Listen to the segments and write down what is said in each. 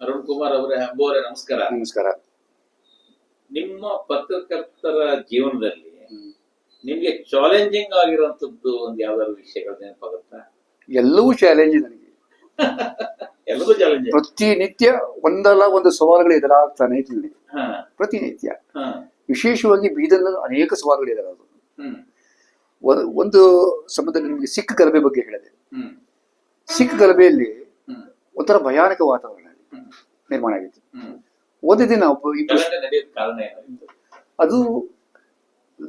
ಅರುಣ್ ಕುಮಾರ್ ಅವರೇ ಹಬ್ಬವರೇ ನಮಸ್ಕಾರ. ನಮಸ್ಕಾರ. ನಿಮ್ಮ ಪತ್ರಕರ್ತರ ಜೀವನದಲ್ಲಿ ನಿಮ್ಗೆ ಚಾಲೆಂಜಿಂಗ್ ಆಗಿರುವಂತದ್ದು ಒಂದು ಯಾವ್ದಾದ್ರು ವಿಷಯಗಳು ನೆನಪಾಗುತ್ತಾ? ಎಲ್ಲವೂ ಚಾಲೆಂಜ್ ನನಗೆ. ಎಲ್ಲವೂ ಚಾಲೆಂಜ್ ಪ್ರತಿನಿತ್ಯ ಒಂದಲ್ಲ ಒಂದು ಸವಾಲುಗಳು ಎದುರಾಗ್ತಾನೆ ಇಲ್ಲಿ ಪ್ರತಿನಿತ್ಯ. ವಿಶೇಷವಾಗಿ ಬೀದರ್ನಲ್ಲಿ ಅನೇಕ ಸವಾಲುಗಳು ಎದುರಾದವು. ಒ- ಒಂದು ಸಮಯದಲ್ಲಿ ನಿಮಗೆ ಸಿಖ್ ಗಲಭೆ ಬಗ್ಗೆ ಹೇಳಿದೆ. ಸಿಖ್ ಗಲಭೆಯಲ್ಲಿ ಒಂಥರ ಭಯಾನಕ ವಾತಾವರಣ. ನಿರ್ಮಾಣ ಆಗಿತ್ತು ಓದಿದ್ದೀನಿ ಏನಾಗಿತ್ತು ಅದು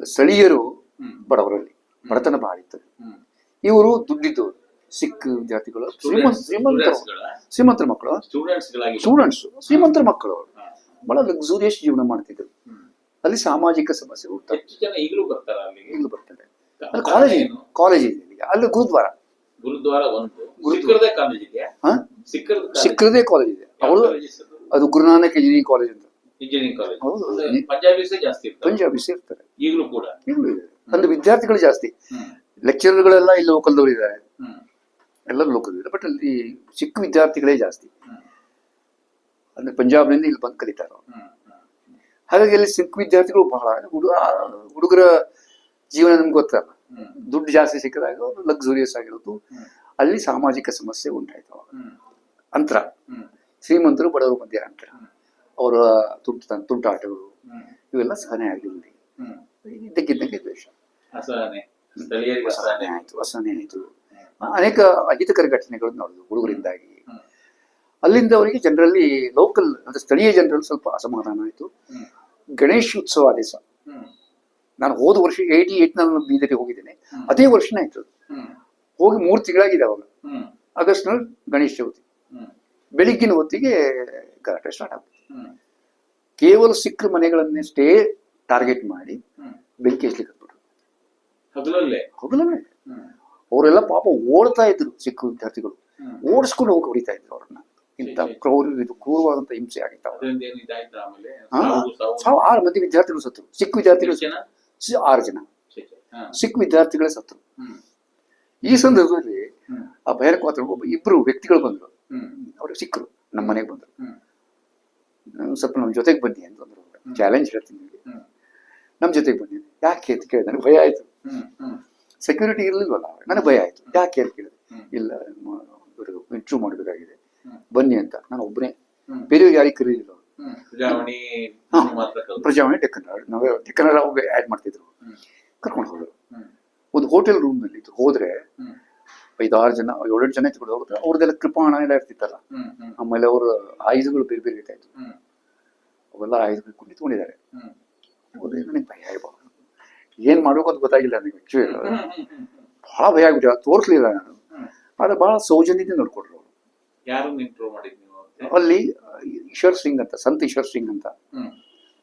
ಸ್ಥಳೀಯರು ಬಡವರಲ್ಲಿ ಬಡತನ ಬಹಳ ಇತ್ತು ಇವರು ದುಡ್ಡಿದ್ದವರು ಸಿಖ್ ವಿದ್ಯಾರ್ಥಿಗಳು ಶ್ರೀಮಂತ ಶ್ರೀಮಂತರು. ಮಕ್ಕಳು. ಸ್ಟೂಡೆಂಟ್ಸ್ ಶ್ರೀಮಂತರ ಮಕ್ಕಳು. ಅವರು. ಬಹಳ ಲಕ್ಸುರಿಯಸ್ ಜೀವನ ಮಾಡ್ತಿದ್ರು ಅಲ್ಲಿ ಸಾಮಾಜಿಕ ಸಮಸ್ಯೆ ಈಗಲೂ ಬರ್ತಾರ ಅಲ್ಲಿ ಕಾಲೇಜ್? ಕಾಲೇಜ್ ಇದೆ ಅಲ್ಲಿ ಗುರುದ್ವಾರ. ಗುರುದ್ವಾರ ಸಿಕ್ಕರದೇ ಕಾಲೇಜ್ ಇದೆ. ಅವಳು ಅದು ಗುರುನಾನಕ್ ಇಂಜಿನಿಯರಿಂಗ್ ಕಾಲೇಜ್ ಅಂತ. ಇಂಜಿನಿಯರಿಂಗ್ ಕಾಲೇಜ್ ಹೌದು. ಪಂಜಾಬಿಸೇ ಜಾಸ್ತಿ ಇರ್ತಾರೆ ಪಂಜಾಬಿ ಸೇರ್ತಾರೆ ಈಗಲೂ ಕೂಡ? ಈಗಲೂ ಇದೆ. ಅಂದ್ರೆ ವಿದ್ಯಾರ್ಥಿಗಳು ಜಾಸ್ತಿ. ಲೆಕ್ಚರರ್ಗಳೆಲ್ಲ ಇಲ್ಲಿ ಲೋಕಲ್ದವ್ರು ಇದ್ದಾರೆ. ಎಲ್ಲ ಎಲ್ಲರೂ ಲೋಕಲ್ ಬಟ್ ಅಲ್ಲಿ ಚಿಕ್ಕ ವಿದ್ಯಾರ್ಥಿಗಳೇ ಜಾಸ್ತಿ. ಅಂದ್ರೆ ಅಂದ್ರೆ ಪಂಜಾಬ್ನಿಂದ ಇಲ್ಲಿ ಬಂದು ಕಲಿತಾರೆ ಹಾಗಾಗಿ ಅಲ್ಲಿ ಸಿಕ್ಕ ವಿದ್ಯಾರ್ಥಿಗಳು ಬಹಳ ಹುಡುಗ ಹುಡುಗರ ಜೀವನ ನಮ್ಗೆ ಗೊತ್ತಲ್ಲ. ದುಡ್ಡು ಜಾಸ್ತಿ ಸಿಕ್ಕಿದಾಗ ಲಕ್ಸುರಿಯಸ್ ಆಗಿರೋದು. ಅಲ್ಲಿ ಸಾಮಾಜಿಕ ಸಮಸ್ಯೆ ಉಂಟಾಯ್ತು ಅಂತರ. ಶ್ರೀಮಂತರು ಬಡವರು ಮಧ್ಯ ಅಂತ. ಅವರ ತುಂಟ ತುಂಟಾಟಗಳು ಇವೆಲ್ಲ ಸಹನೆ ಆಗಲಿಲ್ಲ ಇದ್ದಕ್ಕಿದ್ದಂಗೆ ದ್ವೇಷ. ಅಸಹನೆ. ಆಯಿತು ಆಯ್ತು ಅಸಹನೆ ಆಯ್ತು. ಅನೇಕ ಅಹಿತಕರ ಘಟನೆಗಳು ನೋಡಿದ್ವಿ ಹುಡುಗರಿಂದಾಗಿ. ಅಲ್ಲಿಂದ ಅವರಿಗೆ ಜನರಲ್ಲಿ ಲೋಕಲ್ ಅಂದ್ರೆ ಸ್ಥಳೀಯ ಜನರಲ್ಲಿ ಸ್ವಲ್ಪ ಅಸಮಾಧಾನ ಆಯಿತು. ಗಣೇಶ ಉತ್ಸವ ದಿವಸ ಹ್ಮ್. ನಾನು ಹೋದ ವರ್ಷ ಏಯ್ಟಿ ಏಟ್ ನಾನು ಬೀದರಿಗೆ ಹೋಗಿದ್ದೇನೆ. ಅದೇ ವರ್ಷನೇ ಆಯ್ತು ಹೋಗಿ ಮೂರು ತಿಂಗಳಾಗಿದೆ ಅವಾಗ. ಆಗಸ್ಟ್ ಆಗಸ್ಟ್ನಲ್ಲಿ ಗಣೇಶ ಚೌತಿ ಬೆಳಿಗ್ಗಿನ ಹೊತ್ತಿಗೆ ಗಲಾಟೆ ಸ್ಟಾರ್ಟ್ ಆಗುತ್ತೆ. ಕೇವಲ ಸಿಖ್ರ ಮನೆಗಳನ್ನಷ್ಟೇ ಟಾರ್ಗೆಟ್ ಮಾಡಿ ಬೆಂಕಿ ಹಚ್ಚಲಿಕ್ಕೆ ಹಗಲಲ್ಲೇ? ಅವರೆಲ್ಲ ಪಾಪ ಓಡ್ತಾ ಇದ್ರು ಸಿಕ್ಕು ವಿದ್ಯಾರ್ಥಿಗಳು. ಓಡಿಸ್ಕೊಂಡು ಹೋಗಿ ಹೊಡಿತಾ ಇದ್ರು ಅವ್ರನ್ನ. ಇಂಥ ಕ್ರೌರ್ ಇದು ಕ್ರೂರವಾದಂತ ಹಿಂಸೆ ಆಗಿತ್ತು ಆರು ಮಂದಿ ವಿದ್ಯಾರ್ಥಿಗಳು ಸತ್ರು ಸಿಖ್ ವಿದ್ಯಾರ್ಥಿಗಳು ಆರು ಜನ. ಸಿಖ್ ವಿದ್ಯಾರ್ಥಿಗಳೇ ಸತ್ರು ಈ ಸಂದರ್ಭದಲ್ಲಿ ಆ ಭಯಾನಕ ವಾತಾವರಣ ಒಬ್ಬ ಇಬ್ರು ವ್ಯಕ್ತಿಗಳು ಬಂದ್ರು. ಹ್ಮ್. ಅವರು ಸಿಕ್ಕರು ನಮ್ಮ ಮನೆಗೆ ಬಂದರು. ಸ್ವಲ್ಪ ನಮ್ಮ ಜೊತೆಗೆ ಬನ್ನಿ ಅಂತಂದ್ರು ಚಾಲೆಂಜ್ ಹೇಳ್ತೀನಿ ನಮ್ಮ ಜೊತೆಗೆ ಬನ್ನಿ ಯಾಕೆ ಅಂತ ಕೇಳಿದೆ ನನಗೆ ಭಯ ಆಯ್ತು. ಸೆಕ್ಯೂರಿಟಿ ಇರ್ಲಿಲ್ವಲ್ಲ. ನನಗೆ ಭಯ ಆಯ್ತು. ಯಾಕೆ ಅಂತ ಕೇಳಿದೆ. ಇಲ್ಲ ಇಂಟ್ರೂ ಮಾಡಬೇಕಾಗಿದೆ. ಬನ್ನಿ ಅಂತ. ನಾನು ಒಬ್ಬನೇ ಬೇರೆ ಬೇರೆಯವ್ರು ಯಾರಿಗೆ ಕರೀಲಿಲ್ಲ ಪ್ರಜಾವಾಣಿ ಡೆಕ್ಕನ್ ನಾವೇ ಡೆಕ್ಕನ್ ಆ್ಯಡ್ ಮಾಡ್ತಿದ್ರು. ಕರ್ಕೊಂಡು ಹೋದರು. ಒಂದು ಹೋಟೆಲ್ ರೂಮ್ನಲ್ಲಿ ಇತ್ತು. ಹೋದ್ರೆ ಐದಾರು ಜನ ಏಳೆಂಟು ಜನ ಇತ್ತು ಹೋದ್ರೆ ಅವ್ರದ್ದೆಲ್ಲ ಕೃಪಾಣ ಎಲ್ಲ ಇರ್ತಿತ್ತಲ್ಲ. ಆಮೇಲೆ ಅವ್ರ ಆಯುಧಗಳು ಬೇರೆ ಬೇರೆ ಇರ್ತಾ ಇತ್ತು ಹ್ಮ್. ಅವೆಲ್ಲ ಆಯುಧಗಳು ಕುಂಡಿ ಹ್ಮ್. ಹೋದ್ರೆ ನನಗೆ ಭಯ ಆಗ್ಬೋದು ಏನ್ ಮಾಡ್ಬೇಕು ಅಂತ ಗೊತ್ತಾಗಿಲ್ಲ ನನಗೆ ಆಕ್ಚುಲಿ ಬಹಳ ಭಯ ಆಗ್ಬಿಟ್ಟು ತೋರಿಸ್ಲಿಲ್ಲ ನಾನು. ಆದ್ರೆ ಬಹಳ ಸೌಜನ್ಯದಿಂದ ನೋಡ್ಕೊಟ್ರು ಅವರು? ಅಲ್ಲಿ ಈಶ್ವರ್ ಸಿಂಗ್ ಅಂತ ಸಂತ ಈಶ್ವರ್ ಸಿಂಗ್ ಅಂತ.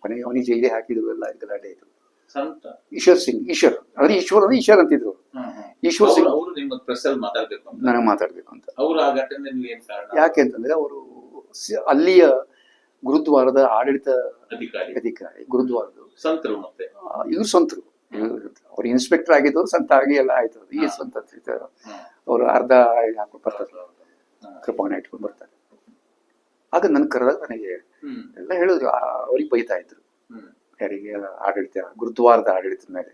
ಕೊನೆಗೆ ಅವನಿಗೆ ಜೈಲಿ ಹಾಕಿದ್ರು ಎಲ್ಲ ಗಲಾಟೆ ಆಯ್ತು. ಸಂತ? ಈಶ್ವರ್ ಸಿಂಗ್ ಈಶ್ವರ್. ಅಂದ್ರೆ ಈಶ್ವರ್ ಅಂದ್ರೆ ಈಶ್ವರ್ ಅಂತಿದ್ರು. ಈಶ್ವರ್ ಸಿಂಗ್ ಅವರು ನಿಮ್ಮ ಪ್ರೆಸ್ ಅಲ್ಲಿ ಮಾತಾಡ್ಬೇಕು ಅಂತ. ನನಗೆ ಮಾತಾಡ್ಬೇಕು ಅಂತ. ಅವ್ರು ಆ ಘಟನೆಯಲ್ಲಿ ಏನ್ ಕಾರಣ? ಯಾಕೆ ಅಂತಂದ್ರೆ ಅವರು ಅಲ್ಲಿಯ ಗುರುದ್ವಾರದ ಆಡಳಿತ ಅಧಿಕಾರಿ. ಅಧಿಕಾರಿ ಗುರುದ್ವಾರದ ಸಂತರು ಮತ್ತೆ? ಇವ್ರು ಸಂತರು. ಅವ್ರು ಇನ್ಸ್ಪೆಕ್ಟರ್ ಆಗಿದ್ದವ್ರು ಸಂತ ಆಗಿ ಎಲ್ಲ ಆಯ್ತು ಈ ಸಂತ ಅವರು ಅರ್ಧ ಹಾಕೊಂಡು ಬರ್ತಾರೆ. ಕೃಪಾಣ ಇಟ್ಕೊಂಡು ಬರ್ತಾರೆ. ಆಗ ನನ್ ಕರೆದಾಗ ನನಗೆ ಎಲ್ಲ ಹೇಳಿದ್ರು. ಅವ್ರಿಗೆ ಬೈತಾ ಇದ್ರು. ಯಾರಿಗೆ? ಆಡಳಿತ ಗುರುದ್ವಾರದ ಆಡಳಿತದ ಮೇಲೆ.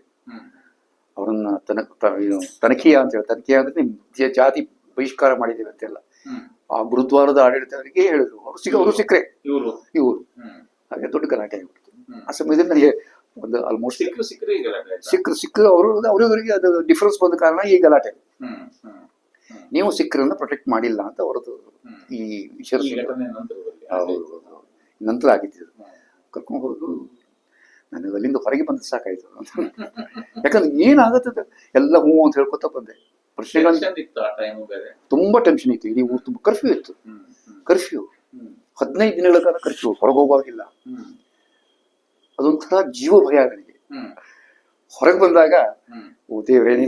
ಅವರನ್ನ ತನಕ ತ- ತನಿಖೆಯ ಅಂತ ಹೇಳಿ ತನಿಖೆಯ ಅಂದ್ರೆ ನಿಮ್ ಜ- ಜಾತಿ ಬಹಿಷ್ಕಾರ ಮಾಡಿದ್ದೀವಿ ಅಂತೆಲ್ಲ ಆ ಗುರುದ್ವಾರದ ಆಡಳಿತವರಿಗೆ ಹೇಳಿದ್ರು. ಅವರು ಸಿಗ ಅವರು ಸಿಕ್ಕರೆ. ಇವರು. ಇವರು. ಹಾಗೆ ದೊಡ್ಡ ಗಲಾಟೆ ಆಗಿಬಿಡ್ತು. ಆ ಸಮಯದಲ್ಲಿ ನನಗೆ ಒಂದು ಆಲ್ಮೋಸ್ಟ್ ಸಿಕ್ಕರು ಸಿಕ್ಕರು ಅವರು ಅವರಿಗೆ ಅದು ಡಿಫರೆನ್ಸ್ ಬಂದ ಕಾರಣ ಈ ಗಲಾಟೆ. ನೀವು ಸಿಕ್ಕರನ್ನ ಪ್ರೊಟೆಕ್ಟ್ ಮಾಡಿಲ್ಲ ಅಂತ ಅವರದು ಈ ವಿಷಯ. ನಂತರ ಆಗಿದ್ದು ಹ್ಮ್. ಕರ್ಕೊಂಡು ಹೋದ್ರು. ನನಗೆ ಅಲ್ಲಿಂದ ಹೊರಗೆ ಬಂದ್ರೆ ಸಾಕಾಯ್ತು. ಯಾಕಂದ್ರೆ ಏನಾಗುತ್ತೆ ಎಲ್ಲ ಹ್ಞೂ ಅಂತ ಹೇಳ್ಕೊತಾ ಬಂದೆ. ಪ್ರಶ್ನೆಗಳು ತುಂಬಾ ಟೆನ್ಷನ್ ಇತ್ತು. ಇಡೀ ಊರು ತುಂಬ ಕರ್ಫ್ಯೂ ಇತ್ತು. ಕರ್ಫ್ಯೂ ಹದಿನೈದು ದಿನಗಳ ಕಾಲ ಕರ್ಫ್ಯೂ ಹೊರಗೆ ಹೋಗುವಾಗಿಲ್ಲ. ಅದೊಂಥರ ಜೀವ ಭಯ ನನಗೆ. ಹೊರಗೆ ಬಂದಾಗ ಓ ದೇವ್ರೇ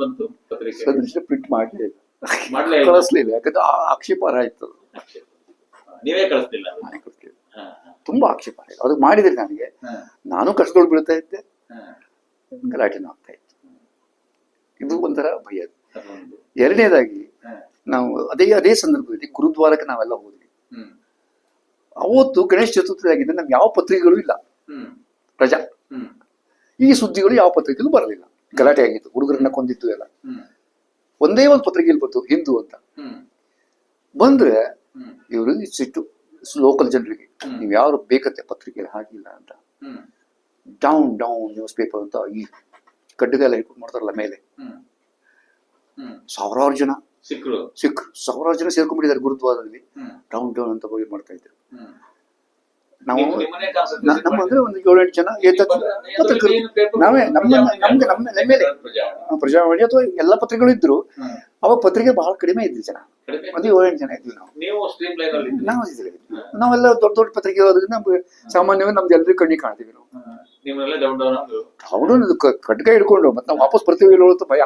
ಬಂತು ಪತ್ರಿಕೆ? ಪ್ರಿಂಟ್ ಮಾಡಲಿಲ್ಲ ಮಾಡ್ಲೇ ಕಳಿಸ್ಲಿಲ್ಲ ಯಾಕಂದ್ರೆ ಆಕ್ಷೇಪಾರ ಆಯ್ತು. ನೀವೇ ಕಳಿಸ್ಲಿಲ್ಲ. ತುಂಬಾ ಆಕ್ಷೇಪ ಇದೆ ಅದಕ್ಕೆ ಮಾಡಿದ್ರೆ ನನಗೆ ನಾನು ಕಷ್ಟದೊಳಗೆ ಬೀಳ್ತಾ ಇದ್ದೆ. ಗಲಾಟೆ ಗಲಾಟೆನೂ ಆಗ್ತಾ ಇತ್ತು. ಇದು ಒಂಥರ ಭಯ. ಎರಡನೇದಾಗಿ ನಾವು ಅದೇ ಅದೇ ಸಂದರ್ಭದಲ್ಲಿ ಗುರುದ್ವಾರಕ್ಕೆ ನಾವೆಲ್ಲ ಹೋದ್ವಿ. ಅವತ್ತು ಗಣೇಶ ಚತುರ್ಥಿ ಆಗಿದೆ ನಮ್ಗೆ ಯಾವ ಪತ್ರಿಕೆಗಳು ಇಲ್ಲ. ಪ್ರಜಾ. ರಜಾ ಈ ಸುದ್ದಿಗಳು ಯಾವ ಪತ್ರಿಕೆಯಲ್ಲೂ ಬರಲಿಲ್ಲ. ಗಲಾಟೆ ಆಗಿತ್ತು ಹುಡುಗರನ್ನ ಕೊಂದಿತ್ತು ಎಲ್ಲ. ಒಂದೇ ಒಂದು ಪತ್ರಿಕೆಯಲ್ಲಿ ಬಂತು ಹಿಂದೂ ಅಂತ. ಬಂದ್ರೆ ಇವರು ಸಿಟ್ಟು. ಲೋಕಲ್ ಜನರಿಗೆ. ನೀವು ಯಾರು ಬೇಕತ್ತೆ ಪತ್ರಿಕೆಯಲ್ಲಿ ಹಾಗಿಲ್ಲ ಅಂತ. ಡೌನ್ ಡೌನ್ ನ್ಯೂಸ್ ಪೇಪರ್ ಅಂತ ಈ ಕಡ್ಡಿಗೆಲ್ಲ ಹಿಡ್ಕೊಂಡು ಮಾಡ್ತಾರಲ್ಲ ಮೇಲೆ. ಸಾವಿರಾರು ಜನ. ಸಿಕ್ರು ಸಿಖ್ ಸಾವಿರಾರು ಜನ ಸೇರ್ಕೊಂಡ್ಬಿಟ್ಟಿದ್ದಾರೆ ಗುರುದ್ವಾರದಲ್ಲಿ. ಡೌನ್ ಡೌನ್ ಅಂತ ಹೋಗಿ ಮಾಡ್ತಾ ಇದ್ರು. ನಾವು ನಮ್ಮ ಅಂದ್ರೆ ಒಂದು ಏಳೆಂಟು ಜನ ನಾವೇ ನಮ್ಮ ನಮ್ಗೆ ನಮ್ಮ ಮೇಲೆ. ಪ್ರಜಾವಾಣಿ. ಅಥವಾ ಎಲ್ಲ ಪತ್ರಿಕೆಗಳು ಇದ್ರು ಅವಾಗ ಪತ್ರಿಕೆ ಬಹಳ ಕಡಿಮೆ ಇದ್ವಿ ಜನ. ಒಂದು ಏಳೆಂಟು ಜನ ಇದ್ವಿ ನಾವು. ನೀವು ಇದ್ವಿ. ನಾವೆಲ್ಲ ದೊಡ್ಡ ದೊಡ್ಡ ಪತ್ರಿಕೆ ಇರೋದ್ರಿಂದ ನಮ್ಗೆ ಸಾಮಾನ್ಯವಾಗಿ ನಮ್ದು ಎಲ್ಲರಿಗೂ ಕಣ್ಣಿಗೆ ಕಾಣ್ತೀವಿ ನಾವು. ಅವನು ಖಡ್ಗ ಹಿಡ್ಕೊಂಡು ಮತ್ತೆ ನಾವು ವಾಪಸ್ ಬರ್ತೀವಿ ಇಲ್ಲೋ ಅಂತ ಭಯ.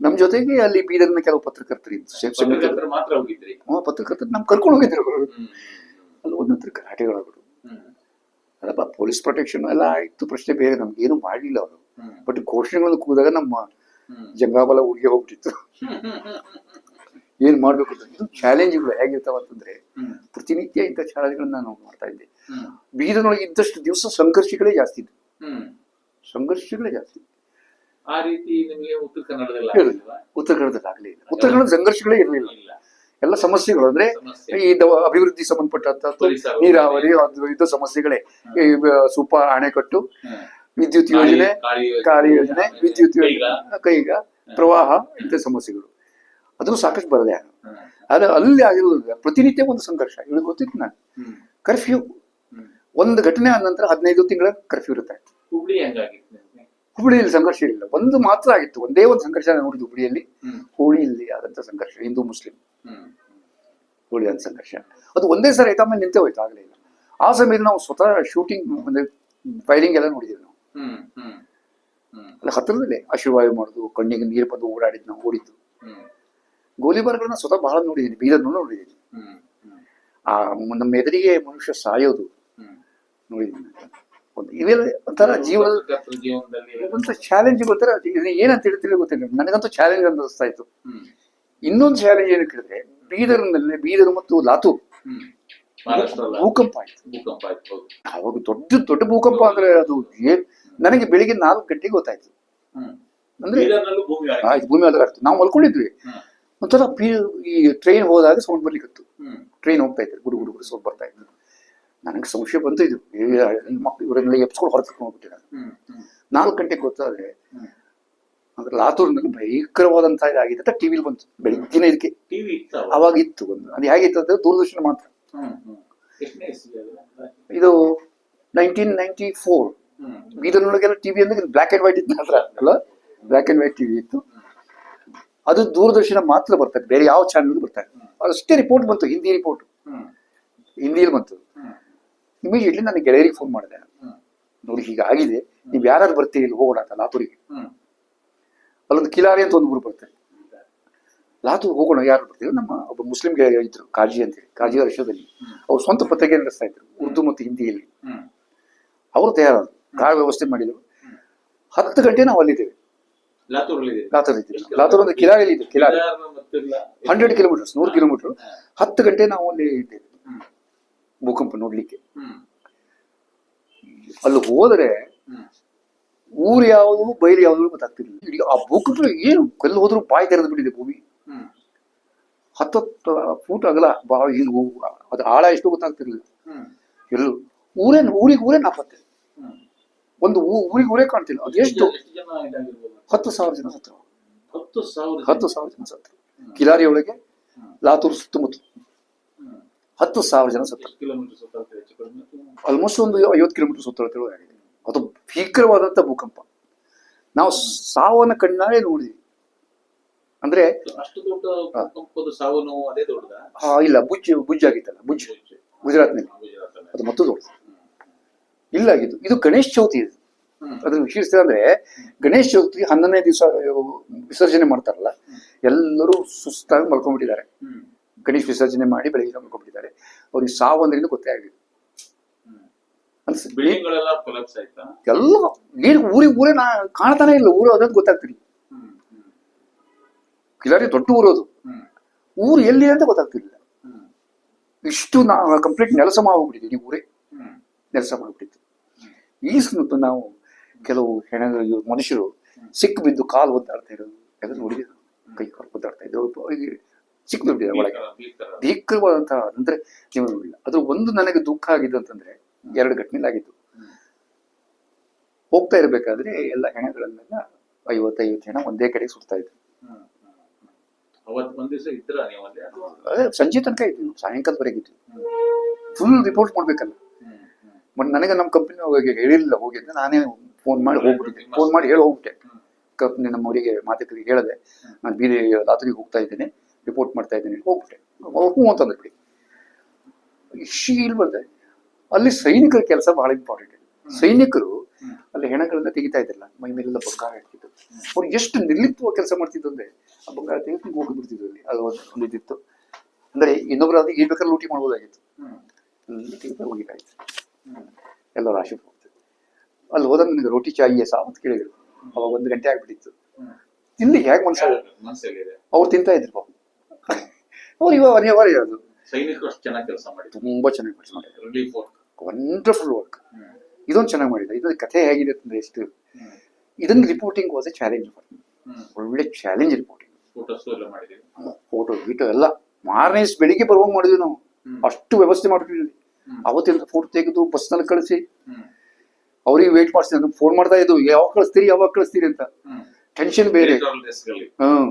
ನಿಮ್ ಜೊತೆಗೆ ಅಲ್ಲಿ ಬೀದರ್ನ ಕೆಲವು ಪತ್ರಕರ್ತರು ಇದ್ರು. ಪತ್ರಕರ್ತರು ನಮ್ ಕರ್ಕೊಂಡು ಹೋಗಿದ್ರು ಅಲ್ಲಿ ಒಂದೊಂದ್ರ ಕರಾಟೆಗಳವರು ಅದಪ್ಪ ಪೊಲೀಸ್ ಪ್ರೊಟೆಕ್ಷನ್ ಎಲ್ಲ ಇತ್ತು ಪ್ರಶ್ನೆ ಬೇರೆ ನಮ್ಗೆ ಏನು ಮಾಡಲಿಲ್ಲ ಅವರು. ಬಟ್ ಘೋಷಣೆಗಳನ್ನು ಕೂದಾಗ ನಮ್ಮ ಜಂಗಾಬಲ ಉಳಿಗೆ ಹೋಗ್ಬಿಟ್ಟಿತ್ತು. ಏನ್ ಮಾಡ್ಬೇಕು ಅಂತ ಚಾಲೆಂಜ್ಗಳು ಹೇಗಿರ್ತಾವ ಅಂತಂದ್ರೆ ಪ್ರತಿನಿತ್ಯ ಇಂಥ ಚಾಲೆಂಜ್ಗಳನ್ನ ನಾವು ಮಾಡ್ತಾ ಇದ್ದೆ. ಬೀದನೊಳಗೆ ಬೀದರ್ನೊಳಗೆ ಇದ್ದಷ್ಟು ದಿವಸ ಸಂಘರ್ಷಗಳೇ ಜಾಸ್ತಿ ಇದ್ವು ಸಂಘರ್ಷಗಳೇ ಜಾಸ್ತಿ ಆ ರೀತಿ ನಿಮಗೆ ಉತ್ತರ ಕನ್ನಡದಲ್ಲಿ. ಉತ್ತರ ಕನ್ನಡದಲ್ಲಿ ಆಗ್ಲೇ ಇಲ್ಲ. ಉತ್ತರ ಕನ್ನಡ ಸಂಘರ್ಷಗಳೇ ಇರಲಿಲ್ಲ. ಎಲ್ಲ ಸಮಸ್ಯೆಗಳು ಅಂದ್ರೆ ಈ ಅಭಿವೃದ್ಧಿ ಸಂಬಂಧಪಟ್ಟಂತ. ನೀರಾವರಿ ಅದು ಇದು ಸಮಸ್ಯೆಗಳೇ. ಸುಪ ಅಣೆಕಟ್ಟು. ವಿದ್ಯುತ್ ಯೋಜನೆ ಕಾರ್ಯ ಯೋಜನೆ, ವಿದ್ಯುತ್. ಯೋಜನೆ ಕೈಗ? ಪ್ರವಾಹ ಇಂಥ ಸಮಸ್ಯೆಗಳು. ಅದು ಸಾಕಷ್ಟು ಬರದೆ ಹ್ಮ್. ಆದ್ರೆ ಅಲ್ಲಿ ಆಗಿರೋದ್ರಿಂದ ಪ್ರತಿನಿತ್ಯ ಒಂದು ಸಂಘರ್ಷ. ಇವಳಿಗೆ ಗೊತ್ತಿತ್ತು ನಾನು. ಕರ್ಫ್ಯೂ. ಒಂದು ಘಟನೆ ಆದ ನಂತರ ಹದಿನೈದು ತಿಂಗಳ ಕರ್ಫ್ಯೂ ಇರುತ್ತೆ. ಹುಬ್ಳಿಯಲ್ಲಿ ಸಂಘರ್ಷ ಇಲ್ಲ ಒಂದು ಮಾತ್ರ ಆಗಿತ್ತು. ಒಂದೇ ಒಂದು ಸಂಘರ್ಷ ನೋಡಿದ್ದು ಹುಬ್ಳಿಯಲ್ಲಿ. ಹೋಳಿಯಲ್ಲಿ ಆದಂತ ಸಂಘರ್ಷ. ಹಿಂದೂ ಮುಸ್ಲಿಂ. ಹೋಳಿ ಅಂತ ಸಂಘರ್ಷ. ಅದು ಒಂದೇ ಸರಿ ಆಯ್ತು ಆಮೇಲೆ ನಿಂತೇ ಹೋಯ್ತು. ಆಗಲೇ ಇಲ್ಲ. ಆ ಸಮಯದಲ್ಲಿ ನಾವು ಸ್ವತಃ ಶೂಟಿಂಗ್ ಅಂದ್ರೆ ಫೈರಿಂಗ್ ಎಲ್ಲ ನೋಡಿದ್ದೀವಿ. ಅಲ್ಲಿ ಹತ್ತಿರದಲ್ಲೇ ಅಶುವಾಯು ಮಾಡುದು ಕಣ್ಣಿಗೆ ನೀರು ಬಂದು ಓಡಾಡಿದ್ ನಾವು ಓಡಿದ್ದು. ಗೋಲಿಬಾರ್ಗಳನ್ನ ಸ್ವತಃ ಬಹಳ ನೋಡಿದ್ದೀನಿ ಬೀದರ್ನು ನೋಡಿದ್ದೀನಿ. ಆ ನಮ್ಮ ಎದುರಿಗೆ ಮನುಷ್ಯ ಸಾಯೋದು. ನೋಡಿದ್ದೀನಿ ಇವೆಲ್ಲ ಒಂಥರ ಜೀವನದ ಚಾಲೆಂಜ್ ಗೊತ್ತರ ಏನಂತ ಹೇಳ್ತಿಲ್ಲ ಗೊತ್ತಿಲ್ಲ ನನಗಂತೂ ಚಾಲೆಂಜ್ ಅನ್ನಿಸ್ತಾ ಇತ್ತು. ಇನ್ನೊಂದು ಚಾಲೆಂಜ್ ಏನು ಕೇಳಿದ್ರೆ ಬೀದರ್ನಲ್ಲಿ ಬೀದರ್ ಮತ್ತು ಲಾತೂರ್. ಮಹಾರಾಷ್ಟ್ರ? ಭೂಕಂಪ ಆಯ್ತು. ಭೂಕಂಪ ಆಯ್ತು ಹೌದು. ಅವಾಗ ದೊಡ್ಡ ದೊಡ್ಡ ಭೂಕಂಪ ಅಂದ್ರೆ ಅದು ಏನ್ ನನಗೆ ಬೆಳಿಗ್ಗೆ ನಾಲ್ಕು ಗಂಟೆಗೆ ಗೊತ್ತಾಯ್ತು. ಅಂದ್ರೆ ಬೀದರ್ನಲ್ಲೂ ಭೂಮಿ ಆಯ್ತು ಆಗ್ತದೆ ನಾವು ಮಲ್ಕೊಂಡಿದ್ವಿ. ಒಂಥರ ಪಿ- ಈ ಟ್ರೈನ್ ಹೋದಾಗ ಸೌಂಡ್ ಬರ್ಲಿಕ್ಕತ್ತು. ಟ್ರೈನ್ ಹೋಗ್ತಾ ಇತ್ತು ಗುಡು ಗುಡು ಗುಡು ಸೌಂಡ್ ಬರ್ತಾ ಇತ್ತು ನನಗೆ ಸಂಶಯ ಬಂತು ಇದು ಮಕ್ಕಳು ಇವರನ್ನೆಲ್ಲ ಎಪ್ಸ್ಕೊಂಡು ಹೊರತಕೊಂಡು ಹೋಗ್ಬಿಟ್ಟೆ ನಾನು. ನಾಲ್ಕು ಗಂಟೆಗೆ ಗೊತ್ತಾದ್ರೆ. ಅಂದ್ರೆ ಲಾತೂರ್ನಲ್ಲಿ ಭಯಂಕರವಾದಂತಹ ಇದಾಗಿದೆ ಅಂತ ಟಿವಿಲಿ ಬಂತು. ಬೆಳಿಗ್ಗೆ ಇದಕ್ಕೆ. ಅವಾಗ ಇತ್ತು ಒಂದು ಅದು ಹೇಗಿತ್ತು ಅಂದ್ರೆ ದೂರದರ್ಶನ ಮಾತ್ರ. ಇದು ನೈನ್ಟೀನ್ ನೈನ್ಟಿ ಫೋರ್ ಟಿವಿ ಅಂದ್ರೆ ಬ್ಲ್ಯಾಕ್ ಅಂಡ್ ವೈಟ್ ಇತ್ತು ಮಾತ್ರ ಅಲ್ಲ ಬ್ಲ್ಯಾಕ್ ಅಂಡ್ ವೈಟ್ ಟಿವಿ ಇತ್ತು. ಅದು ದೂರದರ್ಶನ ಮಾತ್ರ ಬರ್ತದೆ ಬೇರೆ ಯಾವ ಚಾನೆಲ್ ಬರ್ತಾರೆ ಅಷ್ಟೇ ರಿಪೋರ್ಟ್ ಬಂತು ಹಿಂದಿ ರಿಪೋರ್ಟ್. ಹಿಂದಿಯಲ್ಲಿ ಬಂತು. ಇಮಿಡಿಯೇಟ್ಲಿ ನನ್ನ ಗೆಳೆಯರಿಗೆ ಫೋನ್ ಮಾಡಿದೆ. ನೋಡಿ ನೋಡಿ ಹೀಗಾಗಿದೆ ನೀವು ಯಾರು ಬರ್ತೀರಿ ಇಲ್ಲಿ ಹೋಗೋಣ ಅಂತ ಲಾತೂರಿಗೆ ಅಲ್ಲೊಂದು ಕಿಲಾರಿ ಅಂತ ಒಂದು ಊರು ಬರ್ತದೆ. ಲಾತೂರ್ ಹೋಗೋಣ ಯಾರು ಬರ್ತೀವಿ ನಮ್ಮ ಒಬ್ಬ ಮುಸ್ಲಿಂ ಗೆಳೆಯ ಇದ್ರು ಕಾಜಿ ಅಂತೇಳಿ ಕಾಜಿ ವರ್ಷದಲ್ಲಿ ಅವ್ರು ಸ್ವಂತ ಪತ್ರಿಕೆ ನಡೆಸ್ತಾ ಇದ್ರು ಉರ್ದು ಮತ್ತು ಹಿಂದಿಯಲ್ಲಿ. ಅವರು ತಯಾರಾದ್ರು. ಕಾರ್ ವ್ಯವಸ್ಥೆ ಮಾಡಿದ್ರು. ಹತ್ತು ಗಂಟೆ ನಾವು ಅಲ್ಲಿದ್ದೇವೆ. ಲಾತೂರ್ ಇದ್ದೀವಿ ಲಾತೂರ್ ಒಂದು ಕಿಲಾರಿಯಲ್ಲಿ ಇದೆ ಕಿಲಾರಿ. ಹಂಡ್ರೆಡ್ ಕಿಲೋಮೀಟರ್ಸ್ ನೂರು ಕಿಲೋಮೀಟರ್. ಹತ್ತು ಗಂಟೆ ನಾವು ಅಲ್ಲಿ ಇದ್ದೇವೆ. ಭೂಕಂಪ ನೋಡ್ಲಿಕ್ಕೆ. ಅಲ್ಲಿ ಹೋದ್ರೆ. ಊರು ಯಾವುದು ಬೈಲು ಯಾವುದು ಗೊತ್ತಾಗ್ತಿರ್ಲಿಲ್ಲ. ಆ ಭೂಕಂಪ ಏನು? ಕಲ್ಲು ಹೋದ್ರು ಬಾಯಿ ತೆರೆದು ಬಿಟ್ಟಿದೆ ಭೂಮಿ. ಹತ್ತತ್ತು ಫೂಟ್ ಅಗಲ ಬಾವಿ ಹಿಂಗ್ ಅದು ಆಳ ಎಷ್ಟು ಗೊತ್ತಾಗ್ತಿರ್ಲಿಲ್ಲ. ಎಲ್ಲೂ ಊರೇ ಊರಿಗೆ ಊರೇ ನಾಪತ್ತೆ? ಒಂದು ಊ- ಊರಿಗೆ ಊರೇ ಕಾಣ್ತಿಲ್ಲ. ಅದು ಎಷ್ಟು? ಹತ್ತು ಸಾವಿರ ಜನ ಸತ್ರು ಹತ್ತು ಸಾವಿರ ಜನ. ಸತ್ರು. ಕಿಲಾರಿ ಒಳಗೆ ಲಾತೂರ್ ಸುತ್ತಮುತ್ತ. ಹತ್ತು ಸಾವಿರ ಜನ ಸತ್ರು. ಆಲ್ಮೋಸ್ಟ್ ಒಂದು ಐವತ್ತು ಕಿಲೋಮೀಟರ್ ಸುತ್ತಳತೆ ಆಗಿದೆ ಅದು ಭೀಕರವಾದಂತ ಭೂಕಂಪ. ನಾವು ಸಾವನ್ನ ಕಣ್ಣಾರೆ ನೋಡಿದ್ವಿ. ಅಂದ್ರೆ ಅಷ್ಟು ದೊಡ್ಡ ಭೂಕಂಪದ ಸಾವು ನೋವು ಅದೇ ದೊಡ್ಡದ? ಹಾ ಇಲ್ಲ ಬುಜ್ ಬುಜ್ ಆಗಿತ್ತಲ್ಲ ಬುಜ್ ಗುಜರಾತ್ನಲ್ಲಿ. ಅದು ಮತ್ತು ದೊಡ್ಡದು. ಇಲ್ಲ ಆಗಿದ್ದು ಇದು ಗಣೇಶ್ ಚೌತಿ ಇದು. ಹ್ಮ್. ಅದನ್ನ ವಿಶೇಷತೆ ಅಂದ್ರೆ ಗಣೇಶ್ ಚೌತಿ ಹನ್ನೊಂದನೇ ದಿವಸ ವಿಸರ್ಜನೆ ಮಾಡ್ತಾರಲ್ಲ ಎಲ್ಲರೂ ಸುಸ್ತಾಗಿ ಮಲ್ಕೊಂಡ್ಬಿಟ್ಟಿದ್ದಾರೆ. ಗಣೇಶ ವಿಸರ್ಜನೆ ಮಾಡಿ ಬೆಳಗ್ಗೆ ಮಲ್ಕೊಂಡ್ಬಿಟ್ಟಿದ್ದಾರೆ. ಅವ್ರಿಗೆ ಸಾವು ಅಂದ್ರಿಂದ ಗೊತ್ತೇ ಆಗಿದೆ ಎಲ್ಲ ಊರಿಗೆ ಊರೇ ನಾ ಕಾಣ್ತಾನೆ ಇಲ್ಲ ಊರು ಅದಂತ ಗೊತ್ತಾಗ್ತಿಲ್ಲ ಕಿಲಾರಿ ದೊಡ್ಡ ಊರು ಅದು. ಊರು ಎಲ್ಲಿ ಅಂತ ಗೊತ್ತಾಗ್ತಿರ್ಲಿಲ್ಲ ಇಷ್ಟು ನಾವು ಕಂಪ್ಲೀಟ್ ನೆಲಸಮ ಆಗ್ಬಿಟ್ಟಿದ್ದೀವಿ ಊರೇ. ನೆಲಸಮ ನೆಲಸ ಮಾಡ್ಬಿಟ್ಟಿತ್ತು ಈ ಸುತ್ತ ನಾವು ಕೆಲವು ಹೆಣ ಮನುಷ್ಯರು ಸಿಕ್ಕ ಬಿದ್ದು ಕಾಲು ಒದ್ದಾಡ್ತಾ ಇರೋದು. ಯಾಕಂದ್ರೆ ನೋಡಿದ್ರು ಕೈ ಕಾಲು ಒದ್ದಾಡ್ತಾ ಇದ್ದು ಸಿಕ್ಕು ಬಿಟ್ಟಿದೆ ಒಳಗೆ. ಭೀಕರ, ಭೀಕರ. ಭೀಕರವಾದಂತಹ ಅಂದ್ರೆ ಜೀವನವಿಲ್ಲ ಅದು ಒಂದು ನನಗೆ ದುಃಖ ಆಗಿದ್ದು ಅಂತಂದ್ರೆ ಎರಡು ಘಟನೆ ಆಗಿತ್ತು ಹೋಗ್ತಾ ಇರ್ಬೇಕಾದ್ರೆ ಎಲ್ಲ ಹೆಣಗಳನ್ನೆಲ್ಲ ಐವತ್ತೈವತ್ತು ಹೆಣ ಒಂದೇ ಕಡೆ ಸುಡ್ತಾ ಇದ್ರು. ಅದೇ ಸಂಜೆ ತನಕ ಇದ್ದೀನಿ ನಾವು, ಸಾಯಂಕಾಲದವರೆಗೆ ಇತ್ತು ಫುಲ್ ರಿಪೋರ್ಟ್ ಮಾಡ್ಬೇಕಲ್ಲ. ಬಟ್ ನನಗೆ ನಮ್ಮ ಕಂಪನಿ ಹೇಳಿಲ್ಲ ಹೋಗಿದ್ದೆ ನಾನೇ ಫೋನ್ ಮಾಡಿ ಹೋಗ್ಬಿಟ್ಟಿದ್ದೆ ಫೋನ್ ಮಾಡಿ ಹೇಳಿ ಹೋಗ್ಬಿಟ್ಟೆ. ಕಂಪ್ನಿ ನಮ್ಮವರಿಗೆ ಮಾತುಕರಿಗೆ ಹೇಳಿದೆ. ನಾನು ಬೀದಿ ರಾತ್ರಿಗೆ ಹೋಗ್ತಾ ಇದ್ದೇನೆ ರಿಪೋರ್ಟ್ ಮಾಡ್ತಾ ಇದ್ದೀನಿ ಹೋಗ್ಬಿಟ್ಟೆ. ಹ್ಞೂ ಅಂತಂದ್ರೆ ಬಿಡಿ ಇಷ್ಟು ಇಲ್ಲಿ ಬಂದೆ ಅಲ್ಲಿ ಸೈನಿಕರ ಕೆಲಸ ಬಹಳ ಇಂಪಾರ್ಟೆಂಟ್ ಸೈನಿಕರು ಅಲ್ಲಿ ಹೆಣಗಳನ್ನ ತೆಗಿತಾ ಇದ್ರಲ್ಲ ಮೈ ಮೇಲೆಲ್ಲ ಬಂಗಾರ ಇಡ್ತಿದ್ರು ಅವ್ರು ಎಷ್ಟು ನಿರ್ಲಿಪ್ತವಾಗಿ ಕೆಲಸ ಮಾಡ್ತಿದ್ದು ಅಂದ್ರೆ ಬಂಗಾರ ತೆಗೆದು ಹೋಗಿ ಬಿಡ್ತಿದ್ರು ಅಲ್ಲಿ. ಅದು ಒಂದು ಇದಿತ್ತು ಅಂದ್ರೆ ಇನ್ನೊಬ್ರು ಅದಕ್ಕೆ ಈ ಬೇಕಾದ್ರೆ ಲೂಟಿ ಮಾಡ್ಬೋದಾಗಿತ್ತು. ತೆಗೆದು ಹೋಗಿದ್ದಾಯ್ತು. ಎಲ್ಲ ರಾಶಿ ಹೋಗ್ತದೆ ಅಲ್ಲಿ ಹೋದಾಗ ನನಗೆ ರೋಟಿ ಚಾಯಿಯೇ ಸಾ ಅಂತ ಕೇಳಿದ್ರು. ಅವಾಗ ಒಂದು ಗಂಟೆ ಆಗ್ಬಿಟ್ಟಿತ್ತು. ತಿಂದು ಇಲ್ಲಿ ಹೇಗೆ ಮನ್ಸ ಯಾರು ಮನ್ಸಲ್ಲಿದೆ. ಅವ್ರು ತಿಂತಾ ಇದ್ರು ಪಾಪ. ಅವ್ರು ಇವಾಗ ಅನಿವಾರ್ಯ ಅದು. ತುಂಬಾ ಚೆನ್ನಾಗಿ ಕೆಲಸ ಮಾಡಿದ್ರು. ವಂಡರ್ಫುಲ್ ವರ್ಕ್ ಇದೊಂದು ಚೆನ್ನಾಗಿ ಮಾಡಿದ್ರು. ಇದೊಂದು ಕಥೆ ಹೇಗಿದೆ ಅಂದ್ರೆ ಎಷ್ಟು. ಇದನ್ನ reporting was a challenge hmm. ಒಳ್ಳೆ ಚಾಲೆಂಜ್ ರಿಪೋರ್ಟಿಂಗ್ ಫೋಟೋಸ್ ಎಲ್ಲ ಮಾಡಿದೀವಿ ಫೋಟೋ ಗೀಟೋ ಎಲ್ಲ ಮಾರನೇ ಬೆಳಿಗ್ಗೆ ಬರುವಂಗ್ ಮಾಡಿದ್ವಿ ನಾವು. ಅಷ್ಟು ವ್ಯವಸ್ಥೆ ಮಾಡಿದ್ವಿ ಅವತ್ತಿಂದ ಫೋಟೋ ತೆಗೆದು ಬಸ್ನಲ್ಲಿ ಕಳಿಸಿ. ಅವ್ರಿಗೆ ವೇಟ್ ಮಾಡಿಸ್ತೀನಿ ಫೋನ್ ಮಾಡ್ತಾ ಇದ್ದು ಯಾವಾಗ ಕಳಿಸ್ತೀರಿ ಯಾವಾಗ ಕಳಿಸ್ತೀರಿ ಅಂತ. ಟೆನ್ಷನ್ ಬೇರೆ. ಹ್ಮ್.